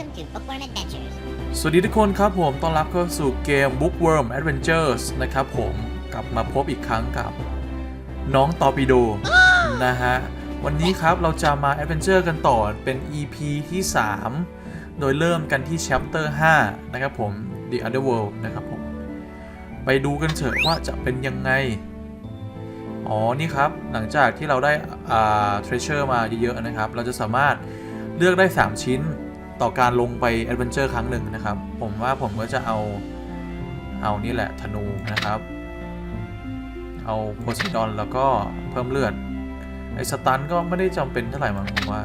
Welcome to Bookworm Adventures. สวัสดีทุกคนครับผม ต้อนรับเข้าสู่เกม Bookworm Adventures นะครับผมกลับมาพบอีกครั้งกับ น้องตอปิโดนะฮะ วันนี้ครับเราจะมา Adventure กันต่อ เป็น EP ที่ 3 โดยเริ่มกันที่ Chapter 5 นะครับผม The Underworld นะครับผม ไปดูกันเถอะว่าจะเป็นยังไง อ๋อ นี่ครับ หลังจากที่เราได้อ่า treasure มาเยอะๆนะครับ เราจะสามารถเลือกได้ 3 ชิ้น ต่อการลงไป adventure ครั้งหนึ่งนะครับ ผมว่าผมก็จะเอาเอานี่แหละธนูนะครับ เอาโพไซดอนแล้วก็เพิ่มเลือด ไอ้สตันก็ไม่ได้จำเป็นเท่าไหร่มั้งผมว่า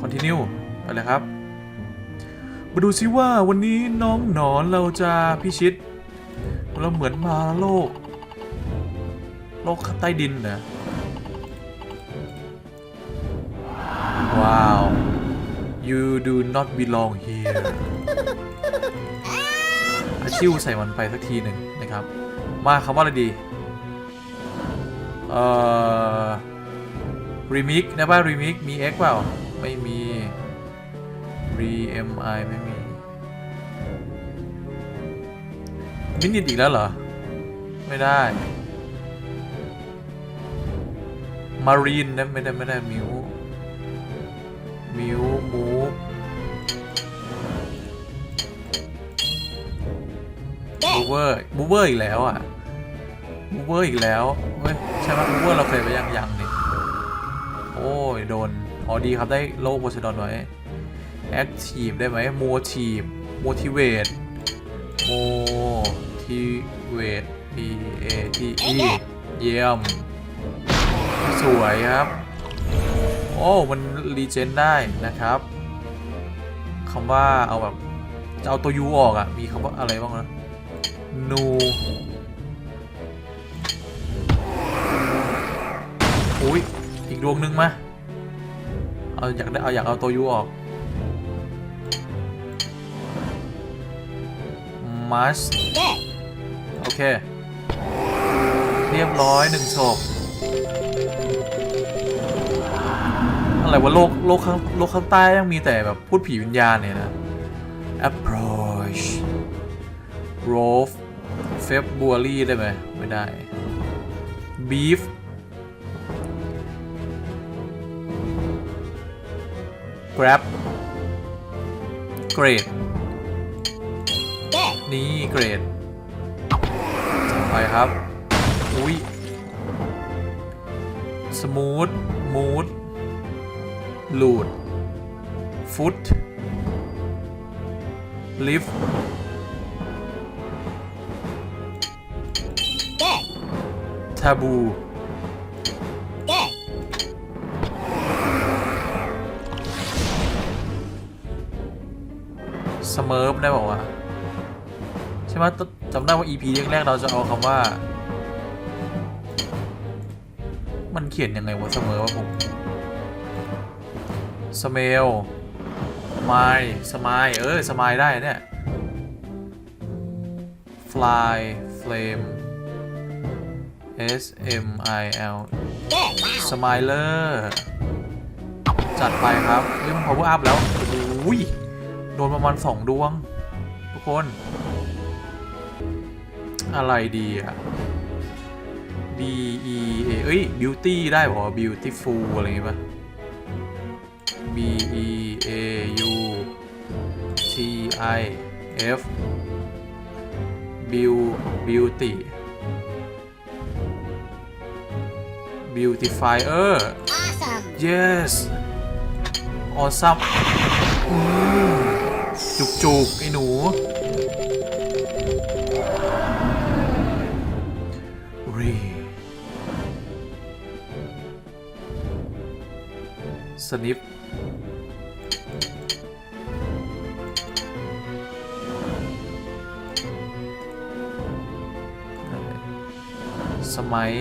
continue ไปเลยครับ มาดูซิว่าวันนี้น้องหนอนเราจะพิชิต เราเหมือนมาโลก โลกใต้ดินนะว้าว you do not belong here อาชิวใส่มันไปสักทีหนึ่งนะครับ มาคำว่าอะไรดี เอ่อ remix นะป่ะ remix มี x เปล่า ไม่มี remi ไม่มีมินิทอีกแล้วเหรอ ไม่ได้ มารีนนะไม่ได้ ไม่ได้มิว มิวมูฟบูเวอร์บูเวอร์อีกแล้วอะบูเวอร์อีกแล้วเฮ้ยใช่ไหมบูเวอร์เราเคยไปยังยังนี่โอ้ยโดนอ๋อดีครับได้โลโพไซดอนไว้แอคทีฟได้ไหมโมทีฟโมทิเวตโมทิเวต P A T E เยี่ยม สวยครับ โอ้มันรีเจนได้นะครับคำว่าเอาแบบจะเอาตัวยูออกอะ่ะ มีคำว่าอะไรบ้างนะ นูอุ้ยอีกดวงหนึ่งมา เอาอยากได้เอาอยากเอาตัวยูออก มัส Good. โอเค เรียบร้อยหนึ่งศพ อะไรวะโลกโลกข้างโลกข้างใต้ยังมีแต่แบบพูดผีวิญญาณเนี่ยนะ approach rove February ได้ไหมไม่ได้ beef grab great Good. นี่เกรด ไปครับ อุ้ยสมูทมูด ลูดฟุตลิฟ Good. ทาบู Good. สเมิร์ฟได้บอกว่าวะใช่ไหมตจำได้ว่า EP แรกๆเราจะเอาคำว่า มันเขียนยังไงวะสเมิร์ฟวะผม สเมลไมสมายเออสมายได้เนี่ย fly flame S M I L สมายเลอร์จัดไปครับเฮ้ยมัน power up แล้วโอ้ยโดนประมาณสองดวง ทุกคน อะไรดีอะ B E A เอ้ย beauty ได้บอกว่า beautiful อะไรอย่างงี้ยป่ะ B E A U T I F Beau- beauty beautifier Awesome. yes awesome อืมจุกจุกๆไอ้หนูรีสนิป สมัย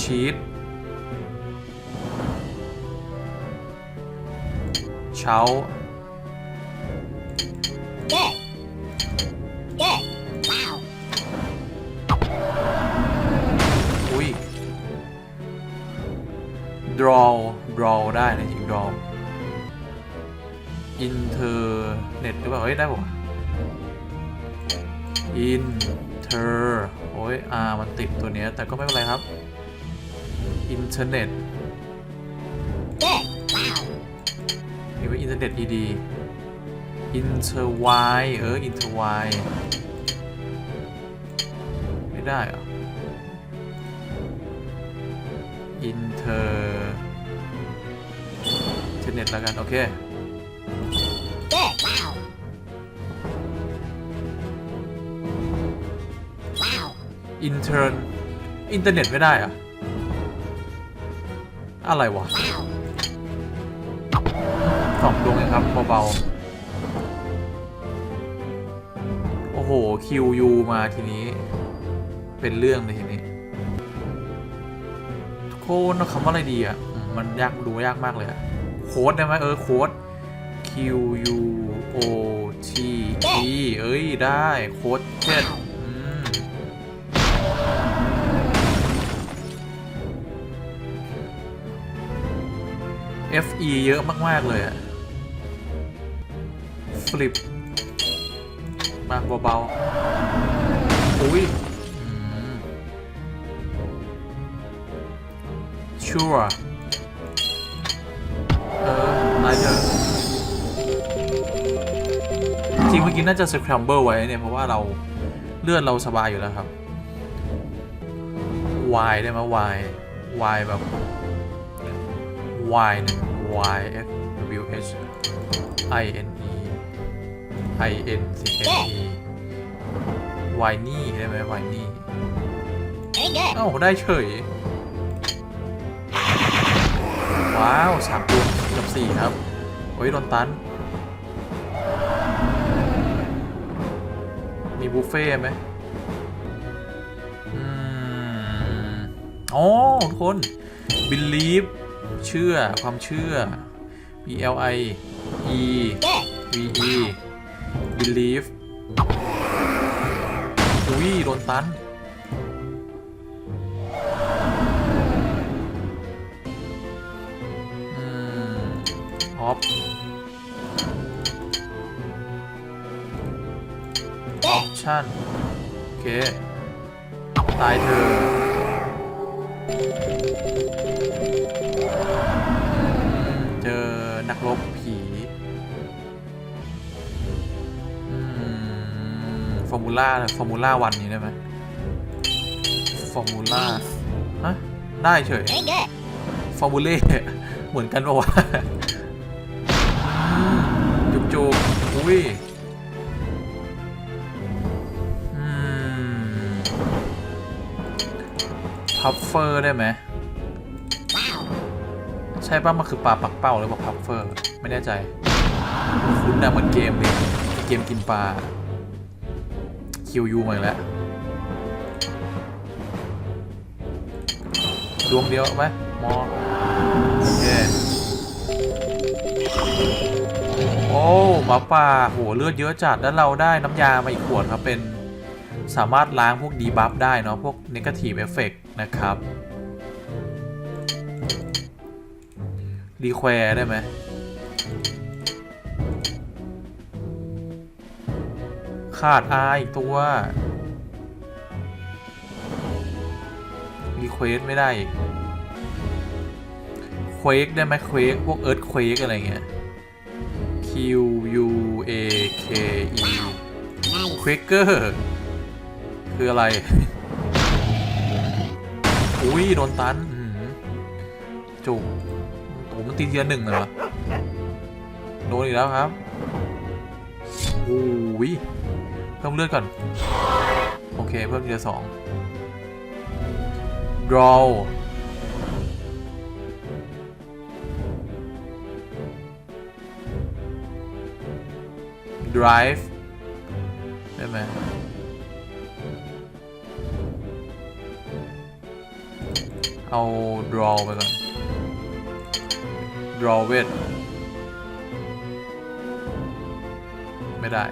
ชีตเช้า Good. Good. Wow. อุ้ย draw draw ได้นะจริง draw อินเทอร์เน็ตหรือเปล่าเฮ้ยได้ปะ ยอ่ามันติดตัวเนี้ย แต่ก็ไม่เป็นไรครับ อินเทอร์เน็ต Good. Wow. มีไว้อินเทอร์เน็ตดีๆอินเทอร์ไวเออ อินเทอร์ไวไม่ได้เหรออินเทอร์อินเทอร์เน็ตแล้วกัน โอเค อินเทอร์อินเทอร์เน็ตไม่ได้อะอะไรวะสองดวงเองครับเบาๆโอ้โหคิวยูมาทีนี้ เป็นเรื่องเลยทีนี้โค้ดคำว่าอะไรดีอะมมันยากดูยากมากเลยอะโค้ดได้ไหมเออ โค้ด Q U O T E เอ้ย ได้ โค้ดเช่น F E เยอะมาก ๆ เลยอะฟลิป มาเบาๆอุ้ยชัวเอออะไรเถอะจริงเมื่อกี้น่าจะสครัมเบิลไว้เนี่ย เพราะว่าเราเลื่อนเราสบายอยู่แล้วครับ Y ได้ไหม Y Y แบบ Y หนึ่ง Y F W H I N E I N C N E Y นี่ได้ไหม Y นี่ Very good. เอ้าได้เฉย ว้าวสามดวงกับสี่ครับ โอ้ยโดนตัน มีบุฟเฟ่ต์ไหมอืมอ๋อทุกคน believe เชื่อความเชื่อ B L I E V E believe อุ้ยโดนตัน อืมออฟออปชั่น โอเค ตายเธอ ล่าฟอร์มูล่าวันนี้ได้ไหมฟอร์มูล่าฮะได้เฉย Very good. ฟอร์มูเล่เหมือนกันปะวะจุกจุกๆอุ้ยอืมพัฟเฟอร์ได้ไหม Wow. ใช่ป่ะมันคือปลาปักเป้าหรือเปล่าพัฟเฟอร์ ไม่แน่ใจ คุณนะเหมือนเกมเลยเกมกินปลา คิวยูมาอีกแล้วดวงเดียวไหมมอโอเคโอ้หมาป่าโหเลือดเยอะจัดแล้วเราได้น้ำยามาอีกขวดครับเป็นสามารถล้างพวกดีบัฟได้เนาะพวก Negative Effect นะครับรีแควร์ได้ไหม ขาดอาอีกตัวรีเควสไม่ได้เควกได้ไหมเควกพวกเอิร์ธเควกอะไรเงี้ย Q U A K E Nice. เควกเกอร์คืออะไร อุ้ยโดนตันจุกโอ้มันตีเทียหนึ่งเหรอ โดนอีกแล้วครับโอ้ย พิ่มเลือดก่อน โอเค เพิ่มทีละสอง draw drive ได้ไหมเอา draw ไปก่อน draw with ไม่ได้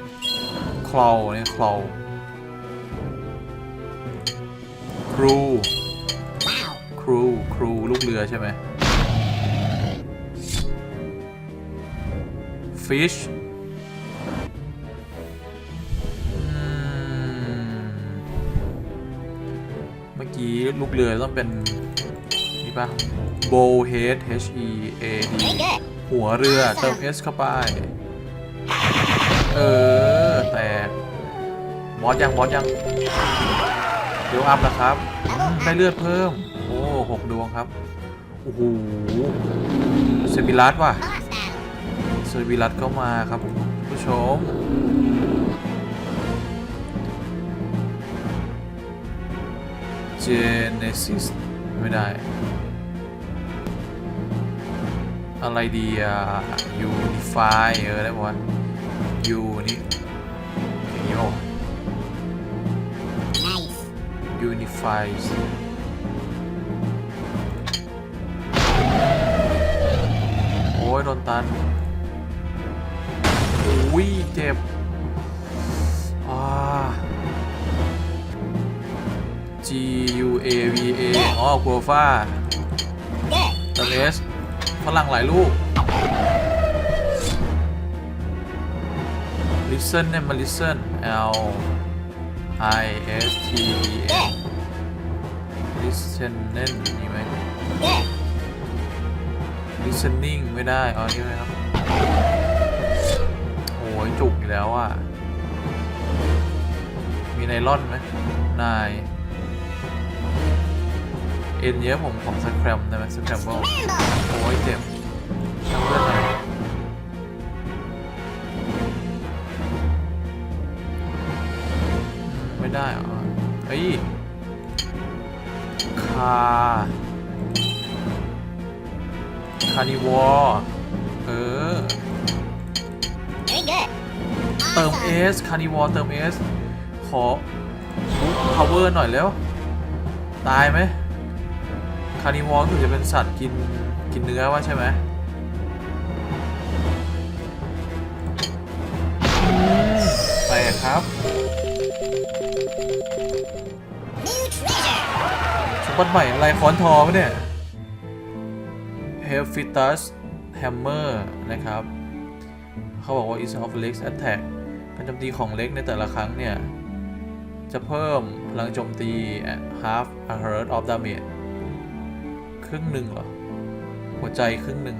claw เนี่ย claw crew Wow. ครู ครู ลูกเรือใช่ไหม fish เมื่อกี้ลูกเรือต้องเป็น นี่ปะ bow head H E A d หัวเรือเติม S เข้าไป เออ แตกบอสยังบอสยังเดี๋ยวอัพแล้วครับอืมได้เลือดเพิ่ม โอ้หกดวงครับ โอ้โหเซบิลัสว่ะเซบิลัสก็มาครับคุณผู้ชมเจเนซิสไม่ได้ อะไรดีอะ Unify เออได้ปะวะ Uni อย่างนี้ ป่ะ Nice. Unifies โอ้ยโดนตันโอ้ยเจ็บอ่า G U A V A อ๋อกัวฟ้า Good. ตเอสฝรั่งหลายลูก listen เนี่ยมา listen L I S T E N Good. listen เน่นมีไหม Good. listening ไม่ได้อ๋อนี่ไหมครับโอ้ยจุกอีกแล้วอะ มีไนลอนไหมนายเอ็นเยอะผมของสแครมได้ไหมสแครมเบิล Scramble. โอ้ยเจ็บทำเลือด ไม่ได้เหรอเฮ้ยคาคานิวอร์เออ Very good. เติม Awesome. S คานิวอร์เติม S ขอบูทพาวเวอร์หน่อยแล้ว ตายไหมคานิวอร์คือจะเป็นสัตว์กินกินเนื้อว่าใช่ไหม สมบัติใหม่อะไรค้อนทอปะเนี่ย h e l f i t u s Hammer นะครับ เขาบอกว่า is of Lex attack การโจมตีของเล็กในแต่ละครั้งเนี่ย จะเพิ่มพลังโจมตี half a heart of damage ครึ่งหนึ่งเหรอ หัวใจครึ่งหนึ่ง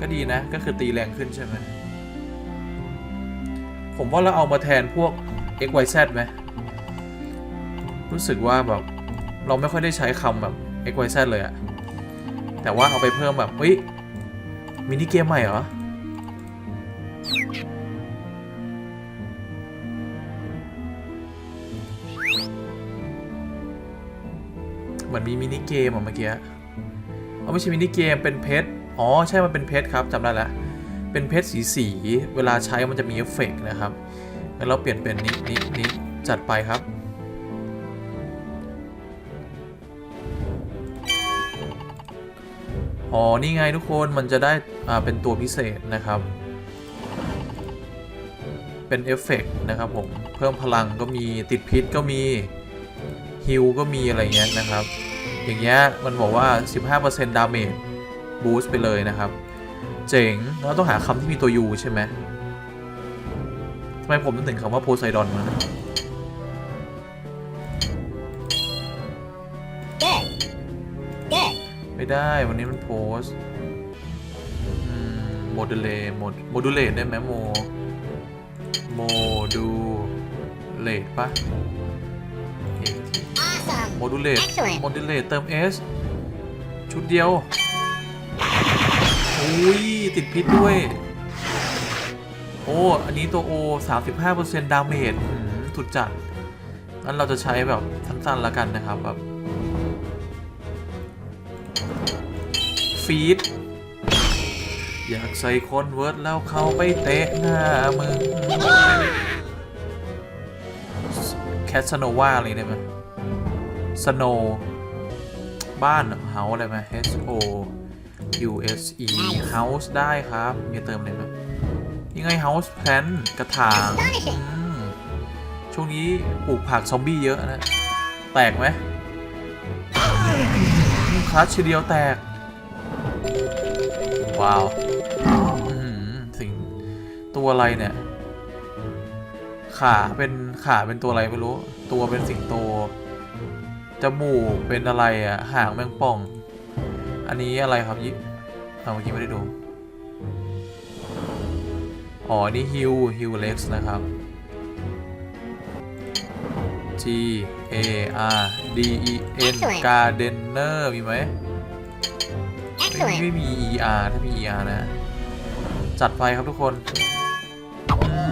ก็ดีนะ ก็คือตีแรงขึ้นใช่ไหม ผมว่าเราเอามาแทนพวก XYZ ไหม รู้สึกว่าแบบ เราไม่ค่อยได้ใช้คำแบบ XYZ เลยอะแต่ว่าเอาไปเพิ่มแบบเฮ้ยมินิเกมใหม่เหรอ เหมือนมีมินิเกมอะเมื่อกี้เอาไม่ใช่มินิเกมเป็นเพชรอ๋อ ใช่ มันเป็นเพชรครับจำได้แล้วเป็นเพชรสีสี เวลาใช้มันจะมีเอฟเฟกต์นะครับงั้นเราเปลี่ยนเป็นนี้นี้นี้จัดไปครับ อ๋อ นี่ไงทุกคนมันจะได้อ่าเป็นตัวพิเศษนะครับ เป็นเอฟเฟกต์นะครับผม เพิ่มพลังก็มีติดพิษก็มีฮิลก็มีอะไรเงี้ยนะครับ อย่างเงี้ยมันบอกว่า 15%ดาเมจบูสต์ไปเลยนะครับ เจ๋งแล้วต้องหาคำที่มีตัว U ใช่ไหมทำไมผมถึงคำว่าโพไซดอนมา ไม่ได้วันนี้มันโพสต์อืมโมดูเลโมโมดูเลตได้ไหมโม โมดูเลตปะเอกที Awesome. โมดูเลต Excellent. โมดูเลตเติม S ชุดเดียวอุ้ย ติดพิษด้วย โอ้ อันนี้ตัว O 35%ดาเมจอืมสุดจัดงั้นเราจะใช้แบบสั้นๆแล้วกันนะครับแบบ ฟีดอยากใส่คอนเวิร์ตแล้วเขาไปเตะหน้ามึงแคสโนวาอะไรได้ไหมสโนบ้านเฮาอะไรไหม H O U S E House ได้ครับ มีเติมอะไรไหมยังไง House Plant กระถางช่วงนี้ปลูกผักซอมบี้เยอะนะ แตกไหมคลัชเดียวแตก ว้าวอื้อหือตัวอะไรเนี่ย ขาเป็นขาเป็นตัวอะไรไม่รู้ ตัวเป็นสิงโต จมูกเป็นอะไรอะหางแมงป่อง อันนี้อะไรครับยิเอาเมื่อกี้ไม่ได้ดู อ๋อ นี่ฮิวฮิวเล็กซ์นะครับ G A R D E N Excellent. Gardener มีไหม ไม่ไม่มี ER ถ้ามี ER นะ จัดไปครับทุกคน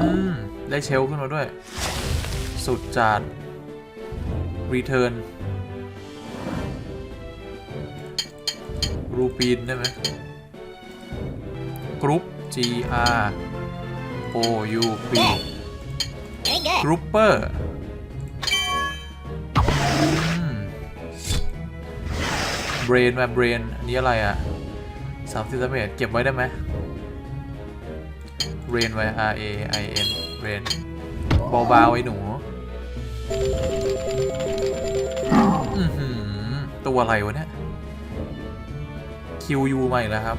อืมได้เชลขึ้นมาด้วย สุดจัด Return รูปีนได้ไหมกรุ๊ป GR O U P กรุ๊ปเปอร์เบรนมาเบรนอันนี้อะไรอะ สามสิบสามเอ็ดเก็บไว้ได้ไหมเรนไว้ R A I N เรนเบาๆไอ้หนูตัวอะไรวะเนี่ย QU มาอีกแล้วครับ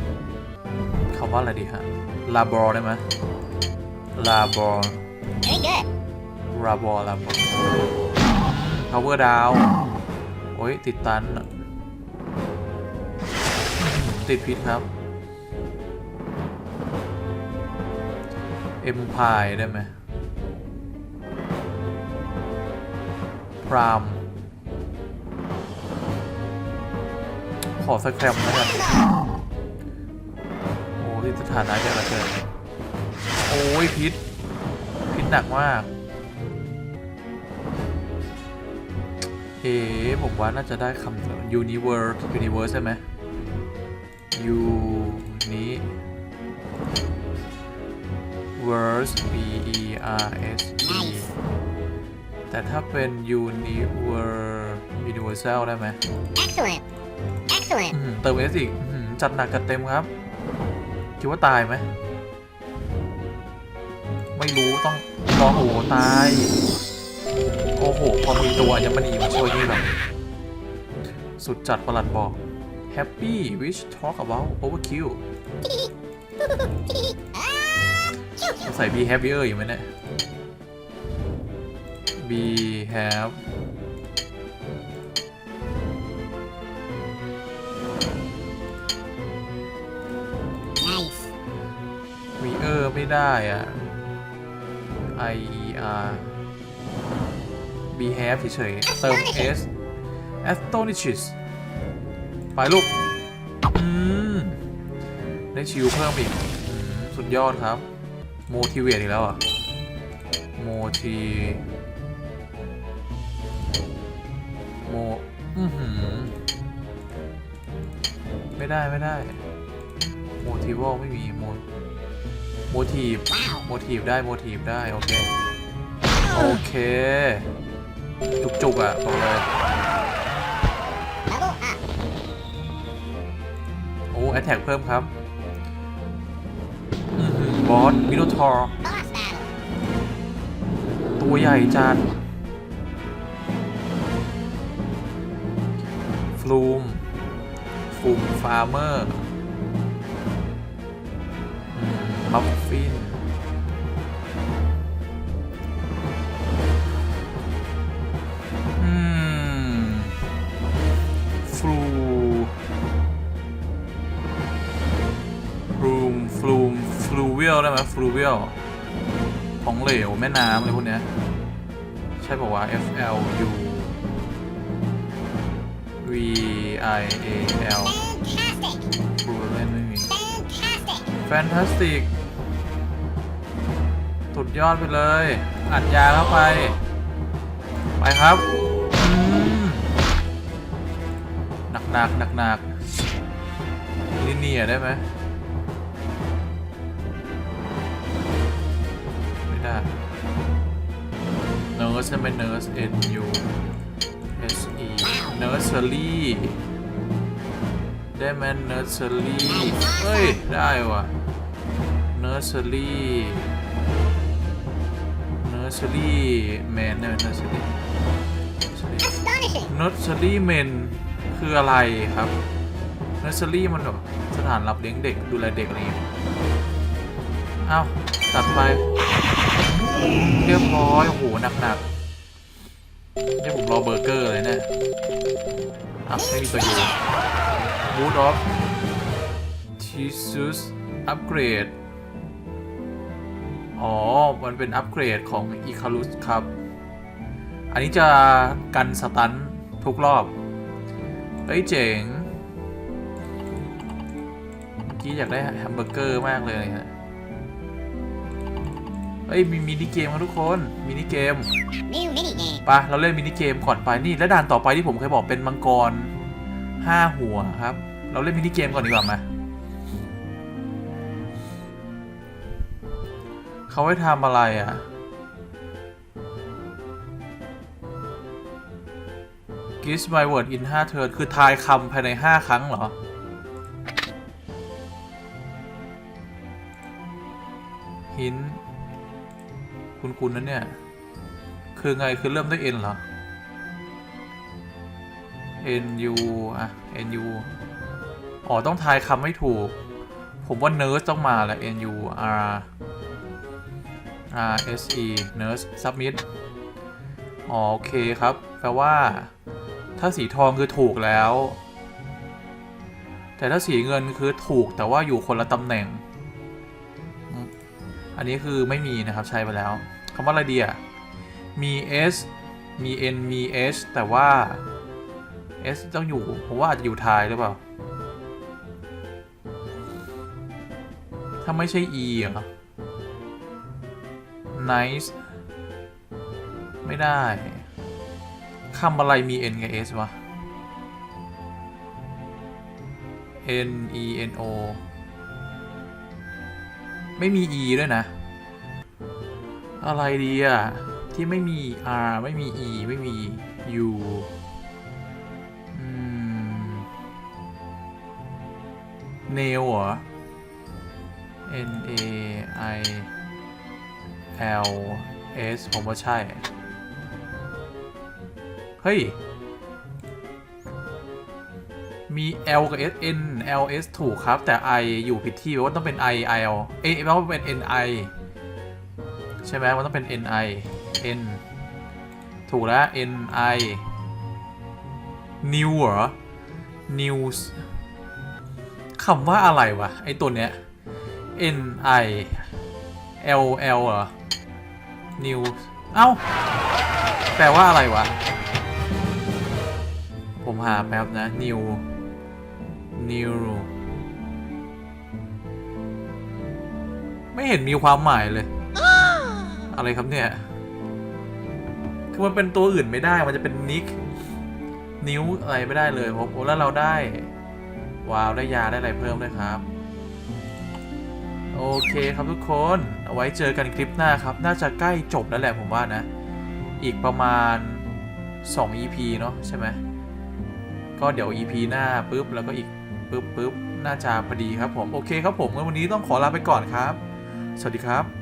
คำว่าอะไรดีฮะลาบอได้ไหมลาบอ Very good. ราบอลาบอ power down โอ้ยติดตันอะ ติดพิษครับ empire ได้ไหมพราม ขอสักแคมแล้วกันโอ้ที่สถานะเยอะเหลือเกินโอ้ยพิษ พิษหนักมาก เอ๋ผมว่าน่าจะได้คำ universe universe ใช่ไหม u นี้ verse b e r s e แต่ถ้าเป็น universe universal ได้ไหม Excellent. Excellent. อื้อหือเติม s อีกอื้อหือจัดหนักจัดเต็มครับ คิดว่าตายไหม ไม่รู้ต้องรอโอ้โหตาย โอ้โห พอมีตัวอัญมณีมาช่วยนี่แบบสุดจัดประหลัดบอก Happy wish talk about overkill ใส่ be happier อยู่ไหมเนี่ย be have Nice. มีเออไม่ได้อะ I E R be have เฉยๆเติม S astonishes ไปลูก อืม ได้ชิวเพิ่มอีก สุดยอดครับ motivate อีกแล้วอะ moti mo อือหือ ไม่ได้ไม่ได้ motival ไม่มี mo motive Wow. motive ได้ motive ได้ โอเค โอเค จุกๆอะบอกเลย แอตแทกเพิ่มครับบอสมิโนทอร์ตัวใหญ่จัดฟลูมฟูมฟาร์เมอร์มัฟฟิน วียลได้ไหมฟลูเวียลของเหลวแม่น้ำอะไรพวกเนี้ย ใช่ป่าวะ F L U V I A L Fantastic. ฟลูเล่นไม่มี Fantastic. แฟนตาสติกสุดยอดไปเลย อัดยาเข้าไป ไปครับอืมหนักหนักหนักหนักๆลิเนียได้ไหม เนิร์สใช่ไหมเนิร์ส N U S E เนิร์สเซอรี่ได้ไหมเนิร์สเซอรี่เฮ้ย ได้ว่ะเนิร์สเซอรี่เนิร์สเซอรี่แมนได้ไหมเนิร์สเซอรี่ Astonishing. เนิร์สเซอรี่เมนคืออะไรครับเนิร์สเซอรี่มันแบบสถานรับเลี้ยงเด็กดูแลเด็กอะไรอย่างเงี้ยอ้าว ตัดไป เรียบร้อยโอ้โหหนักๆนี่ผมรอเบอร์เกอร์เลยเนี่ยอะไม่มีตัวอยู่บูทออฟทีซุสอัปเกรด อ๋อ มันเป็นอัปเกรดของอีคา u ุสครับ อันนี้จะกันสตันทุกรอบ เฮ้ยเจ๋ง เมื่อกี้อยากได้แฮมเบอร์เกอร์มากเลยฮะ เฮ้ยมีมินิเกมครับทุกคนมินิเกม New minigame. ไปะเราเล่นมินิเกมก่อนไปนี่แล้วด่านต่อไปที่ผมเคยบอกเป็นมังกรห้าหัวครับ เราเล่นมินิเกมก่อนดีกว่ามาเขาให้ทำอะไรอะ Guess my word in 5 turn คือทายคำภายใน 5 ครั้งเหรอ คุณนั้นเนี่ย คือไงคือเริ่มด้วย N เหรอ N U อะ N U อ๋อ ต้องทายคำไม่ถูก ผมว่า nurse ต้องมาแหละ N U R R S E nurse submit อ๋อ โอเคครับ แปลว่า ถ้าสีทองคือถูกแล้ว แต่ถ้าสีเงินคือถูกแต่ว่าอยู่คนละตำแหน่ง อันนี้คือไม่มีนะครับ ใช้ไปแล้วำว่าอะไรดีอะมี S มี N มี S แต่ว่า S ต้องอยู่ ผมว่าอาจจะอยู่ท้ายหรือเปล่า ถ้าไม่ใช่ E เหรอ nice ไม่ได้คำอะไรมี N กับ S วะ N E N O ไม่มี E ด้วยนะ อะไรดีอะ ที่ไม่มี R ไม่มี E ไม่มี U อืม nail เหรอ N A I L S ผมว่าใช่ เฮ้ย มี L กับ S N L S ถูกครับ แต่ I อยู่ผิดที่แปลว่าต้องเป็น I I L เอ๊ะแปลว่าเป็น N I ใช่ไหมมันต้องเป็น N I N ถูกแล้ว N I new เหรอ news คำว่าอะไรวะ ไอตัวเนี้ย N I L L เหรอ news เอ้า แปลว่าอะไรวะ ผมหาแป๊บนะ new new ไม่เห็นมีความหมายเลย อะไรครับเนี่ย คือมันเป็นตัวอื่นไม่ได้ มันจะเป็นนิก นิ้วอะไรไม่ได้เลยผมโอ้แล้วเราได้ว้าวได้ยาได้อะไรเพิ่มด้วยครับ โอเคครับทุกคน เอาไว้เจอกันคลิปหน้าครับ น่าจะใกล้จบแล้วแหละผมว่านะ อีกประมาณ 2 EP เนาะใช่ไหม ก็เดี๋ยว EP หน้าปุ๊บแล้วก็อีกปุ๊บปุ๊บน่าจะพอดีครับผม โอเคครับผมงั้นวันนี้ต้องขอลาไปก่อนครับ สวัสดีครับ